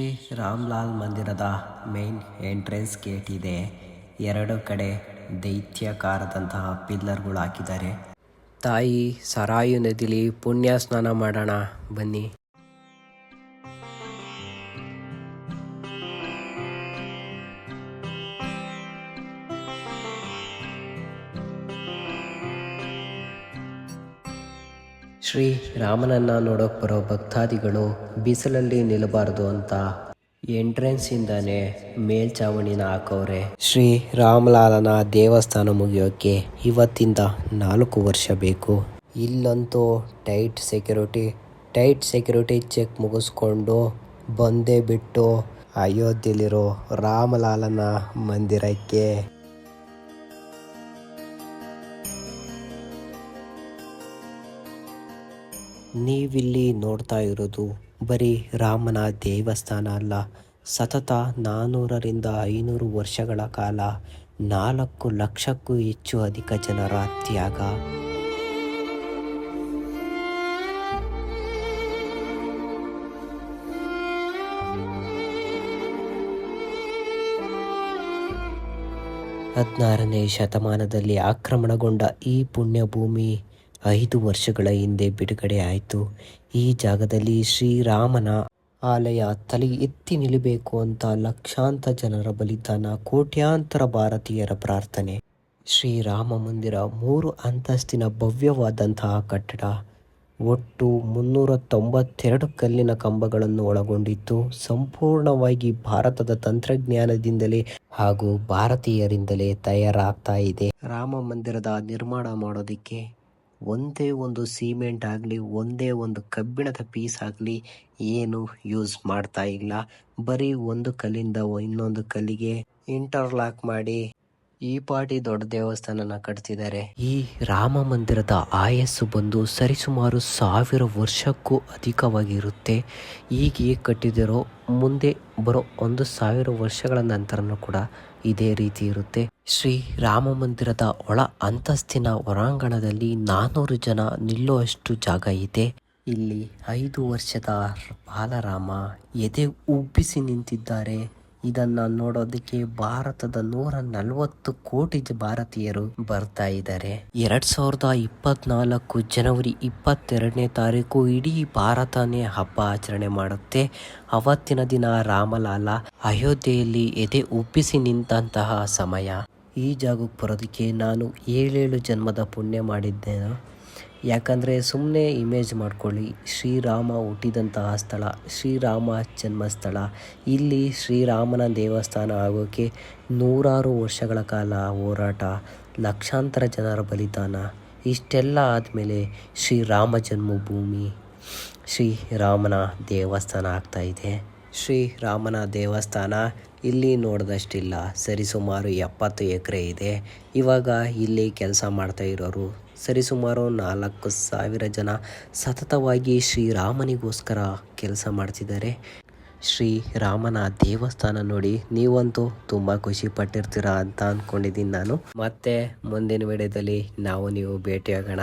ಶ್ರೀ ರಾಮ್ಲಾಲ್ ಮಂದಿರದ main entrance gate ಇದೆ. ಎರಡು ಕಡೆ ದೈತ್ಯಾಕಾರದಂತಹ ಪಿಲ್ಲರ್ಗಳು ಹಾಕಿದ್ದಾರೆ ತಾಯಿ ಸರಾಯು ನದಿಲಿ ಪುಣ್ಯ ಸ್ನಾನ ಮಾಡೋಣ ಬನ್ನಿ. ಶ್ರೀ ರಾಮನನ್ನ ನೋಡೋಕೆ ಬರೋ ಭಕ್ತಾದಿಗಳು ಬಿಸಿಲಲ್ಲಿ ನಿಲ್ಲಬಾರ್ದು ಅಂತ ಎಂಟ್ರೆನ್ಸ್ ಇಂದಾನೆ ಮೇಲ್ಚಾವಣಿನ ಹಾಕವ್ರೆ. ಶ್ರೀ ರಾಮಲಾಲನ ದೇವಸ್ಥಾನ ಮುಗಿಯೋಕೆ ಇವತ್ತಿಂದ ನಾಲ್ಕು ವರ್ಷ ಬೇಕು. ಇಲ್ಲಂತೂ tight security tight security check ಮುಗಿಸ್ಕೊಂಡು ಬಂದೇ ಬಿಟ್ಟು ಅಯೋಧ್ಯೆಯಲ್ಲಿರೋ ರಾಮಲಾಲನ ಮಂದಿರಕ್ಕೆ ನೀವಿಲ್ಲಿ ನೋಡ್ತಾ ಇರೋದು ಬರೀ ರಾಮನ ದೇವಸ್ಥಾನ ಅಲ್ಲ. ಸತತ ನಾನ್ನೂರರಿಂದ ಐನೂರು ವರ್ಷಗಳ ಕಾಲ ನಾಲ್ಕು ಲಕ್ಷಕ್ಕೂ ಹೆಚ್ಚು ಅಧಿಕ ಜನರ ತ್ಯಾಗ. ಹದಿನಾರನೇ ಶತಮಾನದಲ್ಲಿ ಆಕ್ರಮಣಗೊಂಡ ಈ ಪುಣ್ಯಭೂಮಿ ಐದು ವರ್ಷಗಳ ಹಿಂದೆ ಬಿಡುಗಡೆ ಆಯಿತು. ಈ ಜಾಗದಲ್ಲಿ ಶ್ರೀರಾಮನ ಆಲಯ ತಲೆ ಎತ್ತಿ ನಿಲ್ಲಬೇಕು ಅಂತ ಲಕ್ಷಾಂತರ ಜನರ ಬಲಿದಾನ, ಕೋಟ್ಯಾಂತರ ಭಾರತೀಯರ ಪ್ರಾರ್ಥನೆ. ಶ್ರೀರಾಮ ಮಂದಿರ ಮೂರು ಅಂತಸ್ತಿನ ಭವ್ಯವಾದಂತಹ ಕಟ್ಟಡ. ಒಟ್ಟು ಮುನ್ನೂರ ತೊಂಬತ್ತೆರಡು ಕಲ್ಲಿನ ಕಂಬಗಳನ್ನು ಒಳಗೊಂಡಿತ್ತು. ಸಂಪೂರ್ಣವಾಗಿ ಭಾರತದ ತಂತ್ರಜ್ಞಾನದಿಂದಲೇ ಹಾಗೂ ಭಾರತೀಯರಿಂದಲೇ ತಯಾರಾಗ್ತಾ ಇದೆ. ರಾಮ ಮಂದಿರದ ನಿರ್ಮಾಣ ಮಾಡೋದಕ್ಕೆ ಒಂದೇ ಒಂದು ಸಿಮೆಂಟ್ ಆಗಲಿ, ಒಂದೇ ಒಂದು ಕಬ್ಬಿಣದ ಪೀಸ್ ಆಗಲಿ ಏನು ಯೂಸ್ ಮಾಡ್ತಾ ಇಲ್ಲ. ಬರೀ ಒಂದು ಕಲ್ಲಿಂದ ಇನ್ನೊಂದು ಕಲ್ಲಿಗೆ ಇಂಟರ್ಲಾಕ್ ಮಾಡಿ ಈ ಪಾಟಿ ದೊಡ್ಡ ದೇವಸ್ಥಾನನ ಕಟ್ತಿದ್ದಾರೆ. ಈ ರಾಮ ಮಂದಿರದ ಆಯಸ್ಸು ಬಂದು ಸರಿಸುಮಾರು ಸಾವಿರ ವರ್ಷಕ್ಕೂ ಅಧಿಕವಾಗಿರುತ್ತೆ. ಈಗ ಕಟ್ಟಿದಿರೋ ಮುಂದೆ ಬರೋ ಒಂದು ಸಾವಿರ ವರ್ಷಗಳ ನಂತರನೂ ಕೂಡ ಇದೇ ರೀತಿ ಇರುತ್ತೆ. ಶ್ರೀ ರಾಮ ಮಂದಿರದ ಒಳ ಅಂತಸ್ತಿನ ಹೊರಾಂಗಣದಲ್ಲಿ ನಾನೂರು ಜನ ನಿಲ್ಲುವಷ್ಟು ಜಾಗ ಇದೆ. ಇಲ್ಲಿ ಐದು ವರ್ಷದ ಬಾಲರಾಮ ಎದೆ ಉಬ್ಬಿಸಿ ನಿಂತಿದ್ದಾರೆ. ಇದನ್ನ ನೋಡೋದಕ್ಕೆ ಭಾರತದ ನೂರ ನಲವತ್ತು ಕೋಟಿ ಭಾರತೀಯರು ಬರ್ತಾ ಇದ್ದಾರೆ. ಎರಡ್ ಸಾವಿರದ ಇಪ್ಪತ್ನಾಲ್ಕು ಜನವರಿ ಇಪ್ಪತ್ತೆರಡನೇ ತಾರೀಕು ಇಡೀ ಭಾರತನೇ ಹಬ್ಬ ಆಚರಣೆ ಮಾಡುತ್ತೆ. ಅವತ್ತಿನ ದಿನ ರಾಮಲಾಲ ಅಯೋಧ್ಯೆಯಲ್ಲಿ ಎದೆ ಉಬ್ಬಿಸಿ ನಿಂತಹ ಸಮಯ. ಈ ಜಾಗಕ್ಕೆ ಬರೋದಕ್ಕೆ ನಾನು ಏಳೇಳು ಜನ್ಮದ ಪುಣ್ಯ ಮಾಡಿದ್ದೇನೆ? ಯಾಕಂದರೆ ಸುಮ್ಮನೆ ಇಮೇಜ್ ಮಾಡ್ಕೊಳ್ಳಿ. ಶ್ರೀರಾಮ ಹುಟ್ಟಿದಂತಹ ಸ್ಥಳ, ಶ್ರೀರಾಮ ಜನ್ಮಸ್ಥಳ. ಇಲ್ಲಿ ಶ್ರೀರಾಮನ ದೇವಸ್ಥಾನ ಆಗೋಕ್ಕೆ ನೂರಾರು ವರ್ಷಗಳ ಕಾಲ ಹೋರಾಟ, ಲಕ್ಷಾಂತರ ಜನರ ಬಲಿದಾನ. ಇಷ್ಟೆಲ್ಲ ಆದಮೇಲೆ ಶ್ರೀರಾಮ ಜನ್ಮಭೂಮಿ ಶ್ರೀರಾಮನ ದೇವಸ್ಥಾನ ಆಗ್ತಾ ಇದೆ. ಶ್ರೀರಾಮನ ದೇವಸ್ಥಾನ ಇಲ್ಲಿ ನೋಡಿದಷ್ಟಿಲ್ಲ. ಸರಿಸುಮಾರು ಎಪ್ಪತ್ತು ಎಕರೆ ಇದೆ. ಇವಾಗ ಇಲ್ಲಿ ಕೆಲಸ ಮಾಡ್ತಾ ಇರೋರು. ಸರಿಸುಮಾರು ನಾಲ್ಕು ಸಾವಿರ ಜನ ಸತತವಾಗಿ ಶ್ರೀರಾಮನಿಗೋಸ್ಕರ ಕೆಲಸ ಮಾಡ್ತಿದ್ದಾರೆ. ಶ್ರೀರಾಮನ ದೇವಸ್ಥಾನ ನೋಡಿ ನೀವಂತೂ ತುಂಬ ಖುಷಿ ಪಟ್ಟಿರ್ತೀರಾ ಅಂತ ಅಂದ್ಕೊಂಡಿದ್ದೀನಿ ನಾನು. ಮತ್ತೆ ಮುಂದಿನ ವಿಡಿಯೋದಲ್ಲಿ ನಾವು ನೀವು ಭೇಟಿಯಾಗೋಣ.